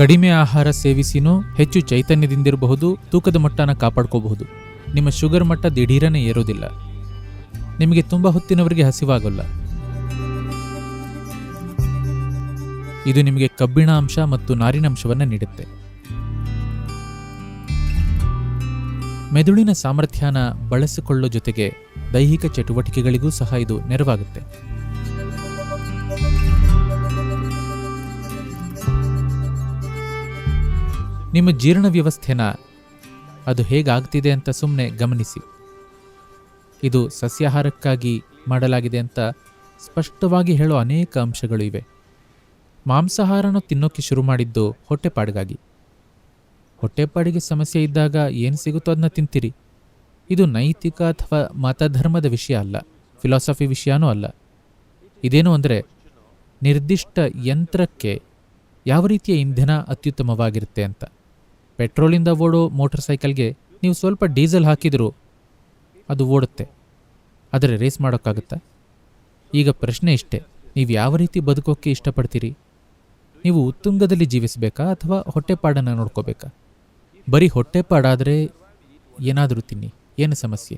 ಕಡಿಮೆ ಆಹಾರ ಸೇವಿಸಿನೂ ಹೆಚ್ಚು ಚೈತನ್ಯದಿಂದಿರಬಹುದು, ತೂಕದ ಮಟ್ಟನ ಕಾಪಾಡ್ಕೋಬಹುದು. ನಿಮ್ಮ ಶುಗರ್ ಮಟ್ಟ ದಿಢೀರನೆ ಏರೋದಿಲ್ಲ. ನಿಮಗೆ ತುಂಬ ಹೊತ್ತಿನವರಿಗೆ ಹಸಿವಾಗಲ್ಲ. ಇದು ನಿಮಗೆ ಕಬ್ಬಿಣ ಅಂಶ ಮತ್ತು ನಾರಿನಂಶವನ್ನು ನೀಡುತ್ತೆ. ಮೆದುಳಿನ ಸಾಮರ್ಥ್ಯನ ಬಳಸಿಕೊಳ್ಳೋ ಜೊತೆಗೆ ದೈಹಿಕ ಚಟುವಟಿಕೆಗಳಿಗೂ ಸಹ ಇದು ನೆರವಾಗುತ್ತೆ. ನಿಮ್ಮ ಜೀರ್ಣ ವ್ಯವಸ್ಥೆನ ಅದು ಹೇಗಾಗ್ತಿದೆ ಅಂತ ಸುಮ್ಮನೆ ಗಮನಿಸಿ. ಇದು ಸಸ್ಯಾಹಾರಕ್ಕಾಗಿ ಮಾಡಲಾಗಿದೆ ಅಂತ ಸ್ಪಷ್ಟವಾಗಿ ಹೇಳೋ ಅನೇಕ ಅಂಶಗಳು ಇವೆ. ಮಾಂಸಾಹಾರನ ತಿನ್ನೋಕ್ಕೆ ಶುರು ಮಾಡಿದ್ದು ಹೊಟ್ಟೆಪಾಡಿಗಾಗಿ. ಹೊಟ್ಟೆಪಾಡಿಗೆ ಸಮಸ್ಯೆ ಇದ್ದಾಗ ಏನು ಸಿಗುತ್ತೋ ಅದನ್ನ ತಿಂತೀರಿ. ಇದು ನೈತಿಕ ಅಥವಾ ಮತಧರ್ಮದ ವಿಷಯ ಅಲ್ಲ, ಫಿಲಾಸಫಿ ವಿಷಯನೂ ಅಲ್ಲ. ಇದೇನು ಅಂದರೆ ನಿರ್ದಿಷ್ಟ ಯಂತ್ರಕ್ಕೆ ಯಾವ ರೀತಿಯ ಇಂಧನ ಅತ್ಯುತ್ತಮವಾಗಿರುತ್ತೆ ಅಂತ. ಪೆಟ್ರೋಲಿಂದ ಓಡೋ ಮೋಟರ್ ಸೈಕಲ್ಗೆ ನೀವು ಸ್ವಲ್ಪ ಡೀಸೆಲ್ ಹಾಕಿದರೂ ಅದು ಓಡುತ್ತೆ. ಆದರೆ ರೇಸ್ ಮಾಡೋಕ್ಕಾಗುತ್ತಾ? ಈಗ ಪ್ರಶ್ನೆ ಇಷ್ಟೇ, ನೀವು ಯಾವ ರೀತಿ ಬದುಕೋಕ್ಕೆ ಇಷ್ಟಪಡ್ತೀರಿ? ನೀವು ಉತ್ತುಂಗದಲ್ಲಿ ಜೀವಿಸಬೇಕಾ ಅಥವಾ ಹೊಟ್ಟೆಪಾಡನ್ನು ನೋಡ್ಕೋಬೇಕಾ? ಬರೀ ಹೊಟ್ಟೆಪಾಡಾದರೆ ಏನಾದರೂ ತಿನ್ನಿ, ಏನು ಸಮಸ್ಯೆ?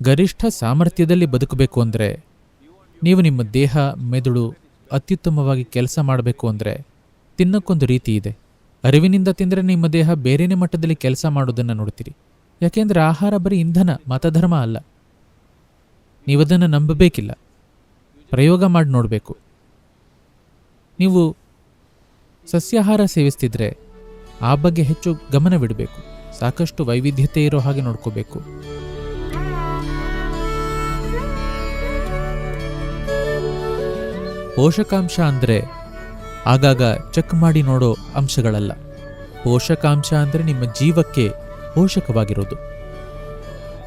ಗರಿಷ್ಠ ಸಾಮರ್ಥ್ಯದಲ್ಲಿ ಬದುಕಬೇಕು ಅಂದರೆ ನೀವು ನಿಮ್ಮ ದೇಹ, ಮೆದುಳು ಅತ್ಯುತ್ತಮವಾಗಿ ಕೆಲಸ ಮಾಡಬೇಕು ಅಂದರೆ ತಿನ್ನಕ್ಕೊಂದು ರೀತಿ ಇದೆ. ಅರಿವಿನಿಂದ ತಿಂದರೆ ನಿಮ್ಮ ದೇಹ ಬೇರೆನೇ ಮಟ್ಟದಲ್ಲಿ ಕೆಲಸ ಮಾಡೋದನ್ನು ನೋಡ್ತೀರಿ ಯಾಕೆಂದರೆ ಆಹಾರ ಬರೀ ಇಂಧನ, ಮತಧರ್ಮ ಅಲ್ಲ. ನೀವದನ್ನು ನಂಬಬೇಕಿಲ್ಲ. ಪ್ರಯೋಗ ಮಾಡಿ ನೋಡಬೇಕು. ನೀವು ಸಸ್ಯಾಹಾರ ಸೇವಿಸ್ತಿದ್ರೆ ಆ ಬಗ್ಗೆ ಹೆಚ್ಚು ಗಮನವಿಡಬೇಕು ಸಾಕಷ್ಟು ವೈವಿಧ್ಯತೆ ಇರೋ ಹಾಗೆ ನೋಡ್ಕೋಬೇಕು. ಪೋಷಕಾಂಶ ಅಂದರೆ ಆಗಾಗ ಚೆಕ್ ಮಾಡಿ ನೋಡೋ ಅಂಶಗಳಲ್ಲ. ಪೋಷಕಾಂಶ ಅಂದರೆ ನಿಮ್ಮ ಜೀವಕ್ಕೆ ಪೋಷಕವಾಗಿರೋದು.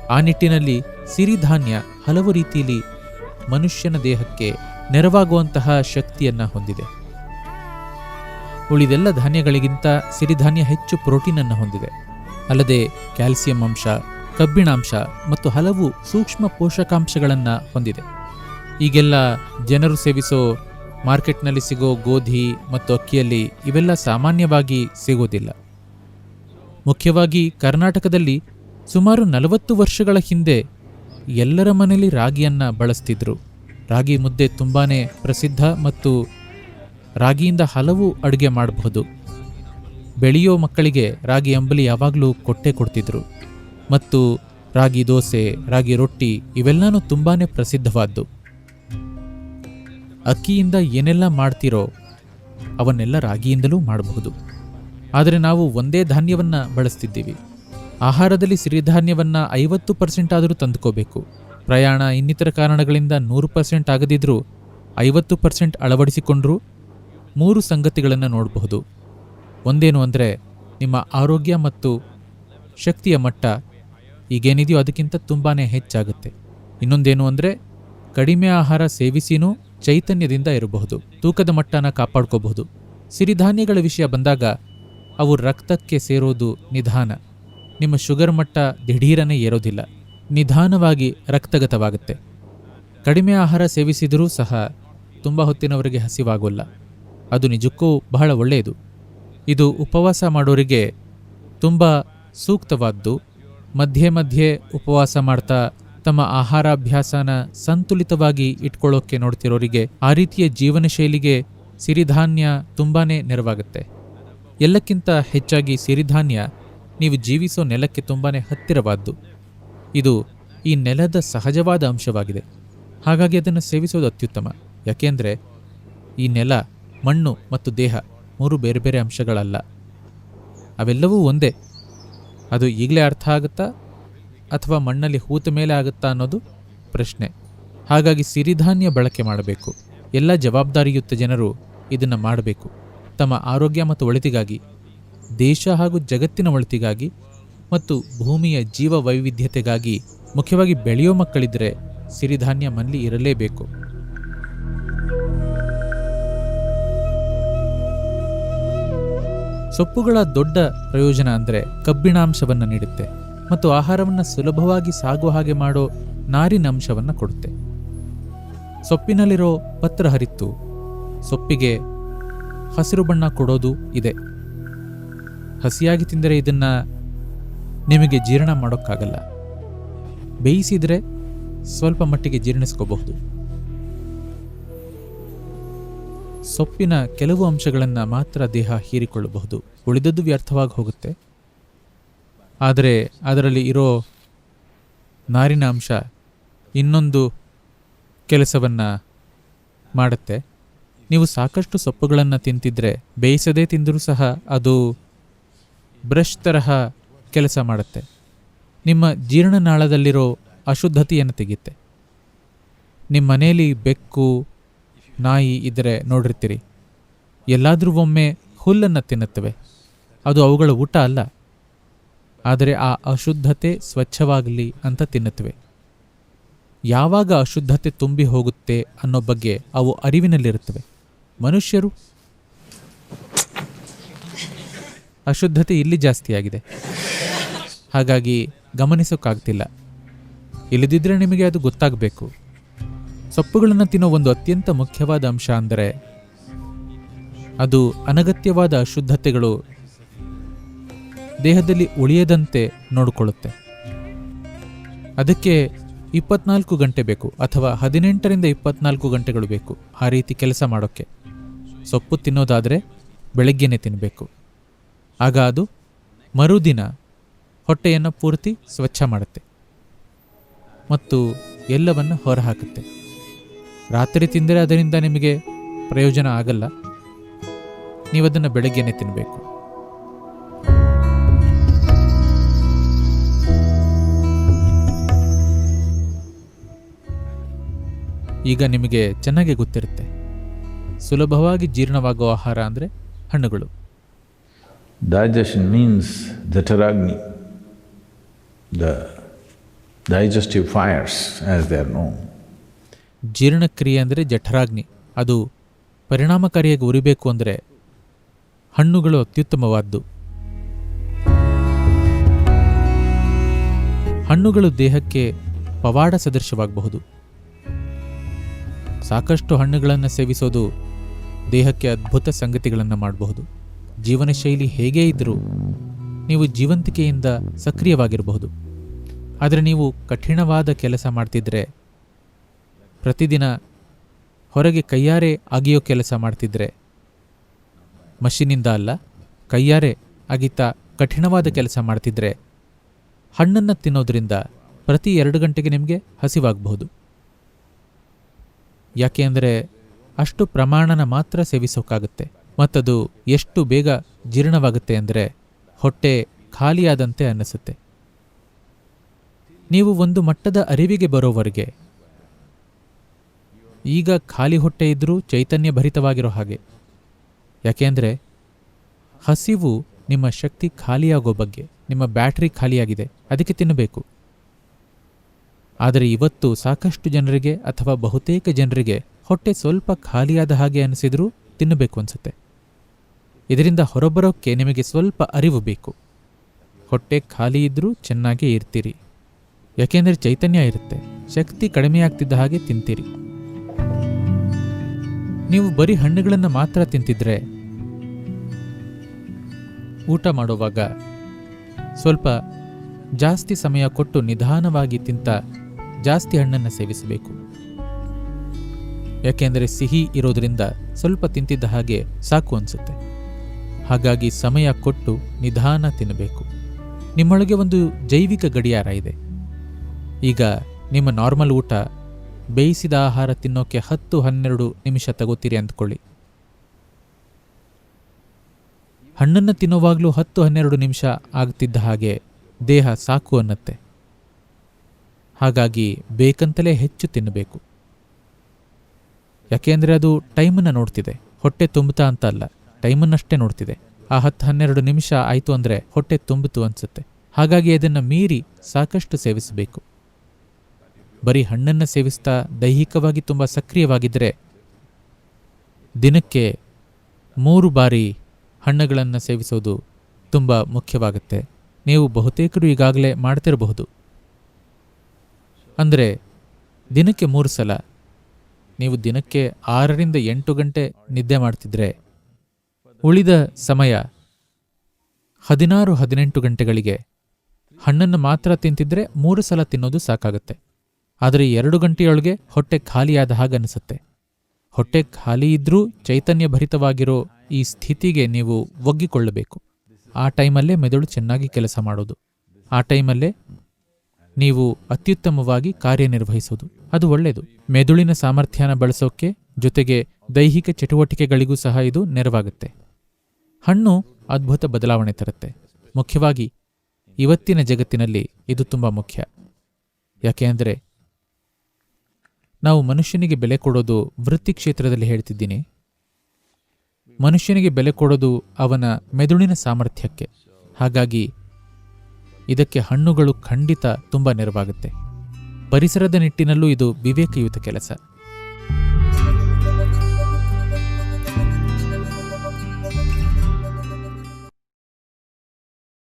ಆ ನಿಟ್ಟಿನಲ್ಲಿ ಸಿರಿಧಾನ್ಯ ಹಲವು ರೀತಿಯಲ್ಲಿ ಮನುಷ್ಯನ ದೇಹಕ್ಕೆ ನೆರವಾಗುವಂತಹ ಶಕ್ತಿಯನ್ನು ಹೊಂದಿದೆ. ಉಳಿದೆಲ್ಲ ಧಾನ್ಯಗಳಿಗಿಂತ ಸಿರಿಧಾನ್ಯ ಹೆಚ್ಚು ಪ್ರೋಟೀನನ್ನು ಹೊಂದಿದೆ. ಅಲ್ಲದೆ ಕ್ಯಾಲ್ಸಿಯಂ ಅಂಶ, ಕಬ್ಬಿಣಾಂಶ ಮತ್ತು ಹಲವು ಸೂಕ್ಷ್ಮ ಪೋಷಕಾಂಶಗಳನ್ನು ಹೊಂದಿದೆ. ಈಗೆಲ್ಲ ಜನರು ಸೇವಿಸೋ ಮಾರ್ಕೆಟ್ನಲ್ಲಿ ಸಿಗೋ ಗೋಧಿ ಮತ್ತು ಅಕ್ಕಿಯಲ್ಲಿ ಇವೆಲ್ಲ ಸಾಮಾನ್ಯವಾಗಿ ಸಿಗೋದಿಲ್ಲ ಮುಖ್ಯವಾಗಿ ಕರ್ನಾಟಕದಲ್ಲಿ ಸುಮಾರು ನಲವತ್ತು ವರ್ಷಗಳ ಹಿಂದೆ ಎಲ್ಲರ ಮನೆಯಲ್ಲಿ ರಾಗಿಯನ್ನು ಬಳಸ್ತಿದ್ರು. ರಾಗಿ ಮುದ್ದೆ ತುಂಬಾ ಪ್ರಸಿದ್ಧ ಮತ್ತು ರಾಗಿಯಿಂದ ಹಲವು ಅಡುಗೆ ಮಾಡಬಹುದು. ಬೆಳೆಯೋ ಮಕ್ಕಳಿಗೆ ರಾಗಿ ಅಂಬಲಿ ಯಾವಾಗಲೂ ಕೊಟ್ಟೆ ಕೊಡ್ತಿದ್ರು. ಮತ್ತು ರಾಗಿ ದೋಸೆ, ರಾಗಿ ರೊಟ್ಟಿ ಇವೆಲ್ಲನೂ ತುಂಬಾ ಪ್ರಸಿದ್ಧವಾದ್ದು. ಅಕ್ಕಿಯಿಂದ ಏನೆಲ್ಲ ಮಾಡ್ತಿರೋ ಅವನ್ನೆಲ್ಲ ರಾಗಿಯಿಂದಲೂ ಮಾಡಬಹುದು. ಆದರೆ ನಾವು ಒಂದೇ ಧಾನ್ಯವನ್ನು ಬಳಸ್ತಿದ್ದೀವಿ. ಆಹಾರದಲ್ಲಿ ಸಿರಿಧಾನ್ಯವನ್ನು ಐವತ್ತು ಪರ್ಸೆಂಟ್ ಆದರೂ ತಂದುಕೋಬೇಕು. ಪ್ರಯಾಣ ಇನ್ನಿತರ ಕಾರಣಗಳಿಂದ ನೂರು ಪರ್ಸೆಂಟ್ ಆಗದಿದ್ದರೂ ಐವತ್ತು ಪರ್ಸೆಂಟ್ ಅಳವಡಿಸಿಕೊಂಡರೂ ಮೂರು ಸಂಗತಿಗಳನ್ನು ನೋಡಬಹುದು. ಒಂದೇನು ಅಂದರೆ ನಿಮ್ಮ ಆರೋಗ್ಯ ಮತ್ತು ಶಕ್ತಿಯ ಮಟ್ಟ ಈಗೇನಿದೆಯೋ ಅದಕ್ಕಿಂತ ತುಂಬಾ ಹೆಚ್ಚಾಗುತ್ತೆ. ಇನ್ನೊಂದೇನು ಅಂದರೆ ಕಡಿಮೆ ಆಹಾರ ಸೇವಿಸಿನೂ ಚೈತನ್ಯದಿಂದ ಇರಬಹುದು, ತೂಕದ ಮಟ್ಟನ ಕಾಪಾಡ್ಕೋಬಹುದು. ಸಿರಿಧಾನ್ಯಗಳ ವಿಷಯ ಬಂದಾಗ ಅವು ರಕ್ತಕ್ಕೆ ಸೇರೋದು ನಿಧಾನ. ನಿಮ್ಮ ಶುಗರ್ ಮಟ್ಟ ದಿಢೀರನೆ ಏರೋದಿಲ್ಲ, ನಿಧಾನವಾಗಿ ರಕ್ತಗತವಾಗುತ್ತೆ. ಕಡಿಮೆ ಆಹಾರ ಸೇವಿಸಿದರೂ ಸಹ ತುಂಬ ಹೊತ್ತಿನವರಿಗೆ ಹಸಿವಾಗೋಲ್ಲ. ಅದು ನಿಜಕ್ಕೂ ಬಹಳ ಒಳ್ಳೆಯದು. ಇದು ಉಪವಾಸ ಮಾಡೋರಿಗೆ ತುಂಬ ಸೂಕ್ತವಾದ್ದು. ಮಧ್ಯೆ ಮಧ್ಯೆ ಉಪವಾಸ ಮಾಡ್ತಾ ತಮ್ಮ ಆಹಾರಾಭ್ಯಾಸನ ಸಂತುಲಿತವಾಗಿ ಇಟ್ಕೊಳ್ಳೋಕೆ ನೋಡ್ತಿರೋರಿಗೆ ಆ ರೀತಿಯ ಜೀವನ ಶೈಲಿಗೆ ಸಿರಿಧಾನ್ಯ ತುಂಬಾನೇ ನೆರವಾಗುತ್ತೆ. ಎಲ್ಲಕ್ಕಿಂತ ಹೆಚ್ಚಾಗಿ ಸಿರಿಧಾನ್ಯ ನೀವು ಜೀವಿಸೋ ನೆಲಕ್ಕೆ ತುಂಬಾನೇ ಹತ್ತಿರವಾದ್ದು. ಇದು ಈ ನೆಲದ ಸಹಜವಾದ ಅಂಶವಾಗಿದೆ. ಹಾಗಾಗಿ ಅದನ್ನು ಸೇವಿಸೋದು ಅತ್ಯುತ್ತಮ. ಯಾಕೆಂದರೆ ಈ ನೆಲ, ಮಣ್ಣು ಮತ್ತು ದೇಹ ಮೂರು ಬೇರೆ ಬೇರೆ ಅಂಶಗಳಲ್ಲ. ಅವೆಲ್ಲವೂ ಒಂದೇ. ಅದು ಈಗಲೇ ಅರ್ಥ ಆಗುತ್ತಾ? ಅಥವಾ ಮಣ್ಣಲ್ಲಿ ಹೂತ ಮೇಲೆ ಆಗುತ್ತಾ ಅನ್ನೋದು ಪ್ರಶ್ನೆ. ಹಾಗಾಗಿ ಸಿರಿಧಾನ್ಯ ಬಳಕೆ ಮಾಡಬೇಕು. ಎಲ್ಲ ಜವಾಬ್ದಾರಿಯುತ ಜನರು ಇದನ್ನು ಮಾಡಬೇಕು. ತಮ್ಮ ಆರೋಗ್ಯ ಮತ್ತು ಒಳಿತಿಗಾಗಿ, ದೇಶ ಹಾಗೂ ಜಗತ್ತಿನ ಒಳಿತಿಗಾಗಿ ಮತ್ತು ಭೂಮಿಯ ಜೀವ ವೈವಿಧ್ಯತೆಗಾಗಿ ಮುಖ್ಯವಾಗಿ ಬೆಳೆಯೋ ಮಕ್ಕಳಿದ್ರೆ ಸಿರಿಧಾನ್ಯ ಮನಲ್ಲಿ ಇರಲೇಬೇಕು. ಸೊಪ್ಪುಗಳ ದೊಡ್ಡ ಪ್ರಯೋಜನ ಅಂದರೆ ಕಬ್ಬಿಣಾಂಶವನ್ನು ನೀಡುತ್ತೆ. ಮತ್ತು ಆಹಾರವನ್ನು ಸುಲಭವಾಗಿ ಸಾಗುವ ಹಾಗೆ ಮಾಡೋ ನಾರಿನಂಶವನ್ನು ಕೊಡುತ್ತೆ. ಸೊಪ್ಪಿನಲ್ಲಿರೋ ಪತ್ರ ಪತ್ರಹರಿತ್ತು ಸೊಪ್ಪಿಗೆ ಹಸಿರು ಬಣ್ಣ ಕೊಡೋದು ಇದೆ. ಹಸಿಯಾಗಿ ತಿಂದರೆ ಇದನ್ನ ನಿಮಗೆ ಜೀರ್ಣ ಮಾಡೋಕ್ಕಾಗಲ್ಲ. ಬೇಯಿಸಿದರೆ ಸ್ವಲ್ಪ ಮಟ್ಟಿಗೆ ಜೀರ್ಣಿಸ್ಕೋಬಹುದು. ಸೊಪ್ಪಿನ ಕೆಲವು ಅಂಶಗಳನ್ನು ಮಾತ್ರ ದೇಹ ಹೀರಿಕೊಳ್ಳಬಹುದು. ಉಳಿದದ್ದು ವ್ಯರ್ಥವಾಗಿ ಹೋಗುತ್ತೆ. ಆದರೆ ಅದರಲ್ಲಿ ಇರೋ ನಾರಿನ ಅಂಶ ಇನ್ನೊಂದು ಕೆಲಸವನ್ನು ಮಾಡುತ್ತೆ. ನೀವು ಸಾಕಷ್ಟು ಸೊಪ್ಪುಗಳನ್ನು ತಿಂತಿದ್ರೆ ಬೇಯಿಸದೇ ತಿಂದರೂ ಸಹ ಅದು ಬ್ರಷ್ ತರಹ ಕೆಲಸ ಮಾಡುತ್ತೆ. ನಿಮ್ಮ ಜೀರ್ಣನಾಳದಲ್ಲಿರೋ ಅಶುದ್ಧತೆಯನ್ನು ತೆಗೆಯುತ್ತೆ. ನಿಮ್ಮ ಮನೆಯಲ್ಲಿ ಬೆಕ್ಕು, ನಾಯಿ ಇದ್ದರೆ ನೋಡಿರ್ತೀರಿ. ಎಲ್ಲಾದರೂ ಒಮ್ಮೆ ಹುಲ್ಲನ್ನು ತಿನ್ನುತ್ತವೆ. ಅದು ಅವುಗಳ ಊಟ ಅಲ್ಲ. ಆದರೆ ಆ ಅಶುದ್ಧತೆ ಸ್ವಚ್ಛವಾಗಲಿ ಅಂತ ತಿನ್ನುತ್ತವೆ. ಯಾವಾಗ ಅಶುದ್ಧತೆ ತುಂಬಿ ಹೋಗುತ್ತೆ ಅನ್ನೋ ಬಗ್ಗೆ ಅವು ಅರಿವಿನಲ್ಲಿರುತ್ತವೆ. ಮನುಷ್ಯರು ಅಶುದ್ಧತೆ ಇಲ್ಲಿ ಜಾಸ್ತಿಯಾಗಿದೆ. ಹಾಗಾಗಿ ಗಮನಿಸೋಕ್ಕಾಗ್ತಿಲ್ಲ ಇಲ್ಲದಿದ್ದರೆ ನಿಮಗೆ ಅದು ಗೊತ್ತಾಗಬೇಕು. ಸೊಪ್ಪುಗಳನ್ನು ತಿನ್ನೋ ಒಂದು ಅತ್ಯಂತ ಮುಖ್ಯವಾದ ಅಂಶ ಅಂದರೆ ಅದು ಅನಗತ್ಯವಾದ ಅಶುದ್ಧತೆಗಳು ದೇಹದಲ್ಲಿ ಉಳಿಯದಂತೆ ನೋಡಿಕೊಳ್ಳುತ್ತೆ. ಅದಕ್ಕೆ ಇಪ್ಪತ್ನಾಲ್ಕು ಗಂಟೆ ಬೇಕು ಅಥವಾ ಹದಿನೆಂಟರಿಂದ ಇಪ್ಪತ್ನಾಲ್ಕು ಗಂಟೆಗಳು ಬೇಕು ಆ ರೀತಿ ಕೆಲಸ ಮಾಡೋಕ್ಕೆ. ಸೊಪ್ಪು ತಿನ್ನೋದಾದರೆ ಬೆಳಗ್ಗೆನೇ ತಿನ್ನಬೇಕು ಆಗ ಅದು ಮರುದಿನ ಹೊಟ್ಟೆಯನ್ನು ಪೂರ್ತಿ ಸ್ವಚ್ಛ ಮಾಡುತ್ತೆ. ಮತ್ತು ಎಲ್ಲವನ್ನು ಹೊರಹಾಕುತ್ತೆ. ರಾತ್ರಿ ತಿಂದರೆ ಅದರಿಂದ ನಿಮಗೆ ಪ್ರಯೋಜನ ಆಗಲ್ಲ. ನೀವದನ್ನು ಬೆಳಗ್ಗೆನೇ ತಿನ್ನಬೇಕು ಈಗ ನಿಮಗೆ ಚೆನ್ನಾಗಿ ಗೊತ್ತಿರುತ್ತೆ. ಸುಲಭವಾಗಿ ಜೀರ್ಣವಾಗುವ ಆಹಾರ ಅಂದರೆ ಹಣ್ಣುಗಳು. Digestion means ಜಠರಾಗ್ನಿ the digestive fires as they are known. ಜೀರ್ಣಕ್ರಿಯೆ ಅಂದರೆ ಜಠರಾಗ್ನಿ. ಅದು ಪರಿಣಾಮಕಾರಿಯಾಗಿ ಉರಿಬೇಕು ಅಂದರೆ ಹಣ್ಣುಗಳು ಅತ್ಯುತ್ತಮವಾದ್ದು. ಹಣ್ಣುಗಳು ದೇಹಕ್ಕೆ ಪವಾಡ ಸದೃಶವಾಗಬಹುದು. ಸಾಕಷ್ಟು ಹಣ್ಣುಗಳನ್ನು ಸೇವಿಸೋದು ದೇಹಕ್ಕೆ ಅದ್ಭುತ ಸಂಗತಿಗಳನ್ನು ಮಾಡಬಹುದು. ಜೀವನ ಶೈಲಿ ಹೇಗೇ ಇದ್ದರೂ ನೀವು ಜೀವಂತಿಕೆಯಿಂದ ಸಕ್ರಿಯವಾಗಿರಬಹುದು. ಆದರೆ ನೀವು ಕಠಿಣವಾದ ಕೆಲಸ ಮಾಡ್ತಿದ್ರೆ, ಪ್ರತಿದಿನ ಹೊರಗೆ ಕೈಯಾರೆ ಅಗಿಯೋ ಕೆಲಸ ಮಾಡ್ತಿದ್ರೆ, ಮಷಿನಿಂದ ಅಲ್ಲ, ಕೈಯಾರೆ ಅಗಿತಾ ಕಠಿಣವಾದ ಕೆಲಸ ಮಾಡ್ತಿದ್ರೆ, ಹಣ್ಣನ್ನು ತಿನ್ನೋದ್ರಿಂದ ಪ್ರತಿ ಎರಡು ಗಂಟೆಗೆ ನಿಮಗೆ ಹಸಿವಾಗಬಹುದು. ಯಾಕೆ ಅಂದರೆ ಅಷ್ಟು ಪ್ರಮಾಣನ ಮಾತ್ರ ಸೇವಿಸೋಕ್ಕಾಗುತ್ತೆ ಮತ್ತದು ಎಷ್ಟು ಬೇಗ ಜೀರ್ಣವಾಗುತ್ತೆ ಅಂದರೆ ಹೊಟ್ಟೆ ಖಾಲಿಯಾದಂತೆ ಅನ್ನಿಸುತ್ತೆ. ನೀವು ಒಂದು ಮಟ್ಟದ ಅರಿವಿಗೆ ಬರೋವರೆಗೆ ಈಗ ಖಾಲಿ ಹೊಟ್ಟೆ ಇದ್ದರೂ ಚೈತನ್ಯ ಭರಿತವಾಗಿರೋ ಹಾಗೆ ಯಾಕೆಂದರೆ ಹಸಿವು ನಿಮ್ಮ ಶಕ್ತಿ ಖಾಲಿಯಾಗೋ ಬಗ್ಗೆ, ನಿಮ್ಮ ಬ್ಯಾಟ್ರಿ ಖಾಲಿಯಾಗಿದೆ, ಅದಕ್ಕೆ ತಿನ್ನಬೇಕು. ಆದರೆ ಇವತ್ತು ಸಾಕಷ್ಟು ಜನರಿಗೆ ಅಥವಾ ಬಹುತೇಕ ಜನರಿಗೆ ಹೊಟ್ಟೆ ಸ್ವಲ್ಪ ಖಾಲಿಯಾದ ಹಾಗೆ ಅನಿಸಿದರೂ ತಿನ್ನಬೇಕು ಅನಿಸುತ್ತೆ. ಇದರಿಂದ ಹೊರಬರೋಕ್ಕೆ ನಿಮಗೆ ಸ್ವಲ್ಪ ಅರಿವು ಬೇಕು. ಹೊಟ್ಟೆ ಖಾಲಿ ಇದ್ದರೂ ಚೆನ್ನಾಗೇ ಇರ್ತೀರಿ. ಯಾಕೆಂದರೆ ಚೈತನ್ಯ ಇರುತ್ತೆ. ಶಕ್ತಿ ಕಡಿಮೆಯಾಗ್ತಿದ್ದ ಹಾಗೆ ತಿಂತೀರಿ. ನೀವು ಬರೀ ಹಣ್ಣುಗಳನ್ನು ಮಾತ್ರ ತಿಂತಿದ್ರೆ ಊಟ ಮಾಡುವಾಗ ಸ್ವಲ್ಪ ಜಾಸ್ತಿ ಸಮಯ ಕೊಟ್ಟು ನಿಧಾನವಾಗಿ ತಿಂತ ಜಾಸ್ತಿ ಹಣ್ಣನ್ನು ಸೇವಿಸಬೇಕು. ಯಾಕೆಂದರೆ ಸಿಹಿ ಇರೋದರಿಂದ ಸ್ವಲ್ಪ ತಿಂತಿದ್ದ ಹಾಗೆ ಸಾಕು ಅನಿಸುತ್ತೆ. ಹಾಗಾಗಿ ಸಮಯ ಕೊಟ್ಟು ನಿಧಾನ ತಿನ್ನಬೇಕು. ನಿಮ್ಮೊಳಗೆ ಒಂದು ಜೈವಿಕ ಗಡಿಯಾರ ಇದೆ. ಈಗ ನಿಮ್ಮ ನಾರ್ಮಲ್ ಊಟ ಬೇಯಿಸಿದ ಆಹಾರ ತಿನ್ನೋಕೆ ಹತ್ತು ಹನ್ನೆರಡು ನಿಮಿಷ ತಗೋತೀರಿ ಅಂದ್ಕೊಳ್ಳಿ. ಹಣ್ಣನ್ನು ತಿನ್ನುವಾಗಲೂ ಹತ್ತು ಹನ್ನೆರಡು ನಿಮಿಷ ಆಗ್ತಿದ್ದ ಹಾಗೆ ದೇಹ ಸಾಕು ಅನ್ನತ್ತೆ. ಹಾಗಾಗಿ ಬೇಕಂತಲೇ ಹೆಚ್ಚು ತಿನ್ನಬೇಕು. ಯಾಕೆಂದರೆ ಅದು ಟೈಮನ್ನು ನೋಡ್ತಿದೆ. ಹೊಟ್ಟೆ ತುಂಬುತ್ತಾ ಅಂತ ಅಲ್ಲ, ಟೈಮನ್ನಷ್ಟೇ ನೋಡ್ತಿದೆ. ಆ ಹತ್ತು ಹನ್ನೆರಡು ನಿಮಿಷ ಆಯಿತು ಅಂದರೆ ಹೊಟ್ಟೆ ತುಂಬಿತು ಅನಿಸುತ್ತೆ. ಹಾಗಾಗಿ ಅದನ್ನು ಮೀರಿ ಸಾಕಷ್ಟು ಸೇವಿಸಬೇಕು. ಬರೀ ಹಣ್ಣನ್ನು ಸೇವಿಸ್ತಾ ದೈಹಿಕವಾಗಿ ತುಂಬ ಸಕ್ರಿಯವಾಗಿದ್ದರೆ ದಿನಕ್ಕೆ ಮೂರು ಬಾರಿ ಹಣ್ಣುಗಳನ್ನು ಸೇವಿಸೋದು ತುಂಬ ಮುಖ್ಯವಾಗುತ್ತೆ. ನೀವು ಬಹುತೇಕರು ಈಗಾಗಲೇ ಮಾಡ್ತಿರಬಹುದು. ಅಂದರೆ ದಿನಕ್ಕೆ ಮೂರು ಸಲ. ನೀವು ದಿನಕ್ಕೆ ಆರರಿಂದ ಎಂಟು ಗಂಟೆ ನಿದ್ದೆ ಮಾಡ್ತಿದ್ರೆ ಉಳಿದ ಸಮಯ ಹದಿನಾರು ಹದಿನೆಂಟು ಗಂಟೆಗಳಿಗೆ. ಹಣ್ಣನ್ನು ಮಾತ್ರ ತಿಂತಿದ್ರೆ ಮೂರು ಸಲ ತಿನ್ನೋದು ಸಾಕಾಗುತ್ತೆ. ಆದರೆ ಎರಡು ಗಂಟೆಯೊಳಗೆ ಹೊಟ್ಟೆ ಖಾಲಿಯಾದ ಹಾಗನ್ನಿಸುತ್ತೆ ಹೊಟ್ಟೆ ಖಾಲಿ ಇದ್ರೂ ಚೈತನ್ಯ ಭರಿತವಾಗಿರೋ ಈ ಸ್ಥಿತಿಗೆ ನೀವು ಒಗ್ಗಿಕೊಳ್ಳಬೇಕು. ಆ ಟೈಮಲ್ಲೇ ಮೆದುಳು ಚೆನ್ನಾಗಿ ಕೆಲಸ ಮಾಡೋದು. ಆ ಟೈಮಲ್ಲೇ ನೀವು ಅತ್ಯುತ್ತಮವಾಗಿ ಕಾರ್ಯನಿರ್ವಹಿಸೋದು ಅದು ಒಳ್ಳೆಯದು. ಮೆದುಳಿನ ಸಾಮರ್ಥ್ಯನ ಬಳಸೋಕೆ, ಜೊತೆಗೆ ದೈಹಿಕ ಚಟುವಟಿಕೆಗಳಿಗೂ ಸಹ ಇದು ನೆರವಾಗುತ್ತೆ. ಹಣ್ಣು ಅದ್ಭುತ ಬದಲಾವಣೆ ತರುತ್ತೆ. ಮುಖ್ಯವಾಗಿ, ಇವತ್ತಿನ ಜಗತ್ತಿನಲ್ಲಿ ಇದು ತುಂಬ ಮುಖ್ಯ. ಯಾಕೆಂದರೆ ನಾವು ಮನುಷ್ಯನಿಗೆ ಬೆಲೆ ಕೊಡೋದು ವೃತ್ತಿ ಕ್ಷೇತ್ರದಲ್ಲಿ ಹೇಳ್ತಿದ್ದೀನಿ. ಮನುಷ್ಯನಿಗೆ ಬೆಲೆ ಕೊಡೋದು ಅವನ ಮೆದುಳಿನ ಸಾಮರ್ಥ್ಯಕ್ಕೆ. ಹಾಗಾಗಿ ಇದಕ್ಕೆ ಹಣ್ಣುಗಳು ಖಂಡಿತ ತುಂಬ ನೆರವಾಗುತ್ತೆ. ಪರಿಸರದ ನಿಟ್ಟಿನಲ್ಲೂ ಇದು ವಿವೇಕಯುತ ಕೆಲಸ.